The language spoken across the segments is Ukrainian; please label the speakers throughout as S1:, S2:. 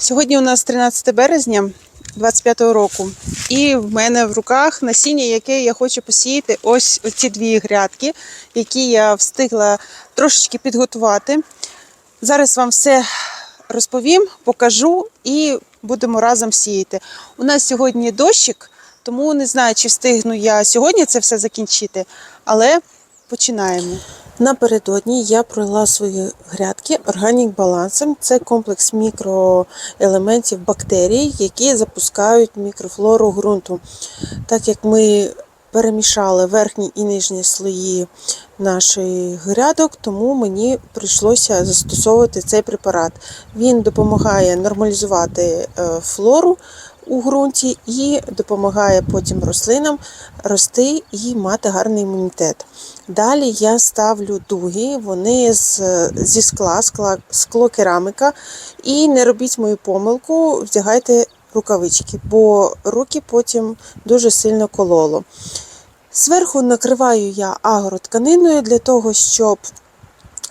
S1: Сьогодні у нас 13 березня 25-го року, і в мене в руках насіння, яке я хочу посіяти. Ось ці дві грядки, які я встигла трошечки підготувати. Зараз вам все розповім, покажу і будемо разом сіяти. У нас сьогодні дощик, тому не знаю, чи встигну я сьогодні це все закінчити, але починаємо. Напередодні я пролила свої грядки органік балансом. Це комплекс мікроелементів бактерій, які запускають мікрофлору ґрунту. Так як ми перемішали верхні і нижні слої наших грядок, тому мені прийшлося застосовувати цей препарат. Він допомагає нормалізувати е, флору у ґрунті і допомагає потім рослинам рости і мати гарний імунітет. Далі я ставлю дуги, вони з, зі скла, скла, склокераміка. І не робіть мою помилку, вдягайте рукавички, бо руки потім дуже сильно кололо. Зверху накриваю я агротканиною для того, щоб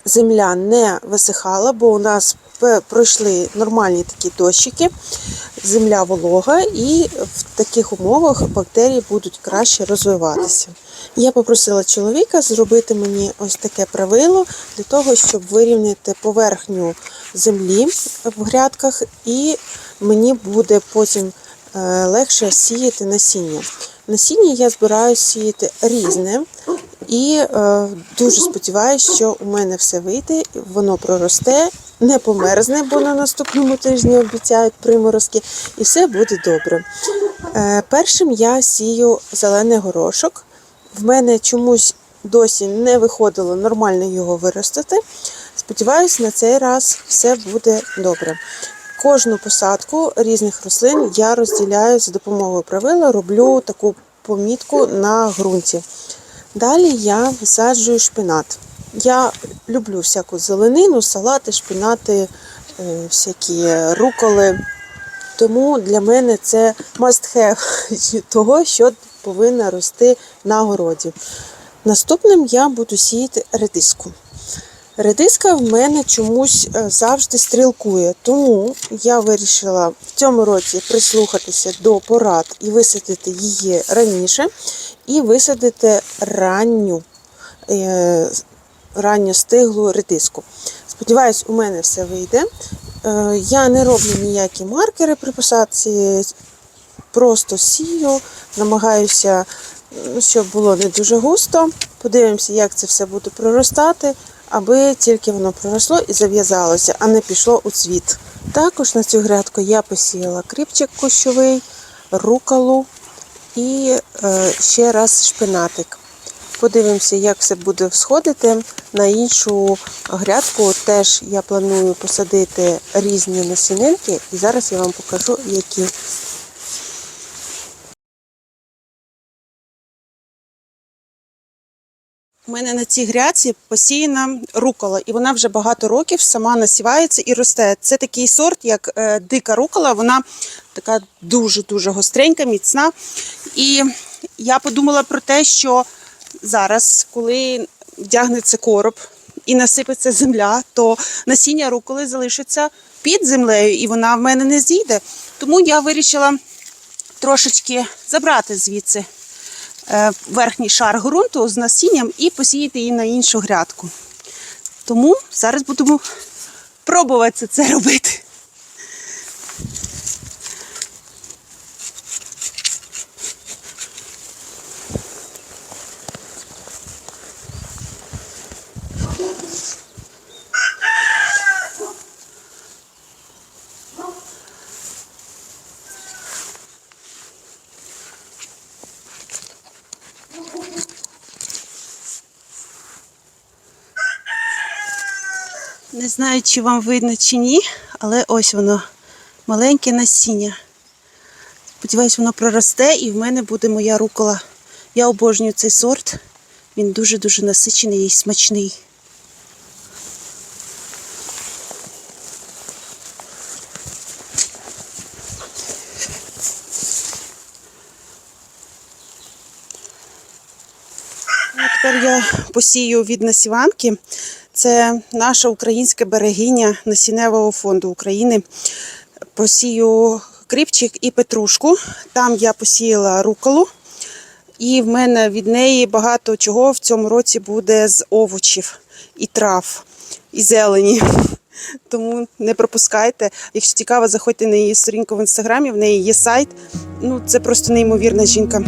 S1: земля не висихала, бо у нас пройшли нормальні такі дощики, земля волога, і в таких умовах бактерії будуть краще розвиватися. Я попросила чоловіка зробити мені ось таке правило для того, щоб вирівняти поверхню землі в грядках, і мені буде потім е, легше сіяти насіння. Насіння я збираюся сіяти різне. І е, дуже сподіваюся, що у мене все вийде, воно проросте, не померзне, бо на наступному тижні обіцяють приморозки, і все буде добре. Е, першим я сію зелений горошок. В мене чомусь досі не виходило нормально його виростити. Сподіваюсь, на цей раз все буде добре. Кожну посадку різних рослин я розділяю за допомогою правила, роблю таку помітку на ґрунті. Далі я висаджую шпинат. Я люблю всяку зеленину, салати, шпинати, е, всякі руколи. Тому для мене це must have того, що повинна рости на городі. Наступним я буду сіяти редиску. Редиска в мене чомусь е, завжди стрілкує, тому я вирішила в цьому році прислухатися до порад і висадити її раніше, і висадити ранню, ранню стиглу редиску. Сподіваюсь, у мене все вийде. Е, Я не роблю ніякі маркери при посадці, просто сію, намагаюся, ну, щоб було не дуже густо. Подивимося, як це все буде проростати, аби тільки воно проросло і зав'язалося, а не пішло у цвіт. Також на цю грядку я посіяла кріпчик кущовий, рукалу і е, ще раз шпинатик. Подивимося, як все буде всходити. На іншу грядку теж я планую посадити різні насінинки, і зараз я вам покажу, які. У мене на цій грядці посіяна рукола, і вона вже багато років сама насівається і росте. Це такий сорт, як е, дика рукола, вона така дуже-дуже гостренька, міцна. І я подумала про те, що зараз, коли вдягнеться короб і насипеться земля, то насіння руколи залишиться під землею, і вона в мене не зійде. Тому я вирішила трошечки забрати звідси е, верхній шар ґрунту з насінням і посіяти її на іншу грядку. Тому зараз будемо пробувати це робити. Не знаю, чи вам видно чи ні, але ось воно маленьке насіння. Сподіваюсь, воно проросте і в мене буде моя рукола. Я обожнюю цей сорт. Він дуже-дуже насичений і смачний. Ну, Тепер я посію від насіванки. Це наша українська берегиня насінневого фонду України.
S2: посію кріпчик і петрушку. Там я посіяла руколу. І в мене від неї багато чого в цьому році буде з овочів і трав, і зелені. Тому не пропускайте. Якщо цікаво, заходьте на її сторінку в інстаграмі, в неї є сайт. Ну, це просто неймовірна жінка.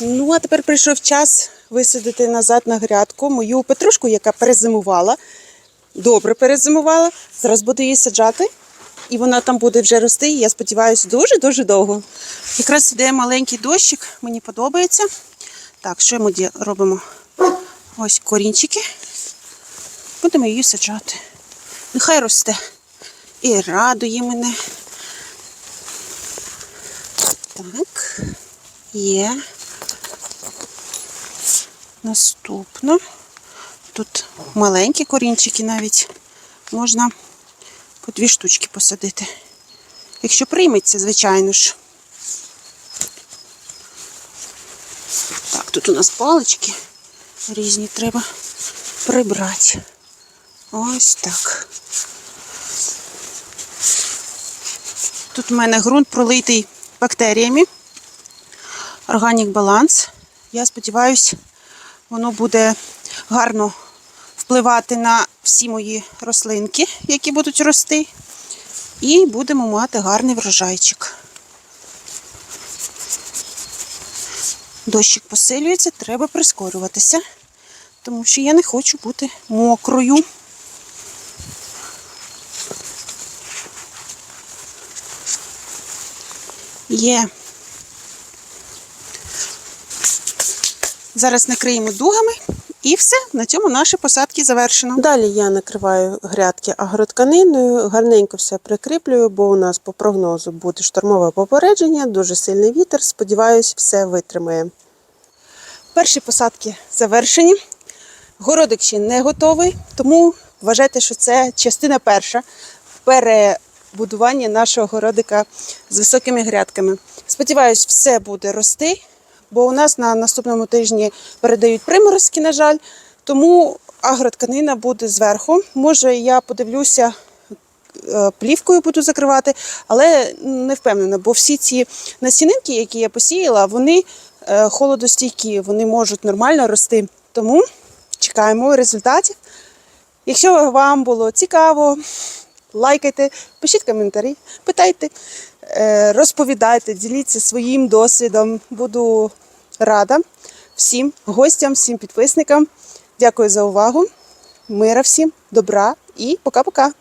S2: Ну, а тепер прийшов час висадити назад на грядку мою петрушку, яка перезимувала. Добре перезимувала. Зараз буду її саджати. І вона там буде вже рости, я сподіваюся, дуже-дуже довго. Якраз іде маленький дощик, мені подобається. Так, що ми робимо? Ось корінчики. Будемо її саджати. Нехай росте. І радує мене. Так, є. Наступно. Тут маленькі корінчики навіть. Можна по дві штучки посадити. Якщо прийметься, звичайно ж. Так, тут у нас палички різні треба прибрати. Ось так. Тут у мене ґрунт пролитий бактеріями. Органік баланс. Я сподіваюся, воно буде гарно впливати на всі мої рослинки, які будуть рости. І будемо мати гарний врожайчик. Дощик посилюється, треба прискорюватися, тому що я не хочу бути мокрою. Є. Зараз накриємо дугами і все. На цьому наші посадки завершено. Далі я накриваю грядки агротканиною, гарненько все прикріплюю, бо у нас по прогнозу буде штормове попередження, дуже сильний вітер. Сподіваюсь, все витримає. Перші посадки завершені. Городик ще не готовий, тому вважайте, що це частина перша перебудування нашого городика з високими грядками. Сподіваюсь, все буде рости, бо у нас на наступному тижні передають приморозки, на жаль, тому агротканина буде зверху. Може, я подивлюся. е, Плівкою буду закривати, але не впевнена, бо всі ці насінинки, які я посіяла, вони е, холодостійкі, вони можуть нормально рости. Тому чекаємо результатів. Якщо вам було цікаво, лайкайте, пишіть коментарі, питайте, е, розповідайте, діліться своїм досвідом. Буду рада всім гостям, всім підписникам. Дякую за увагу. Мира всім, добра і пока-пока.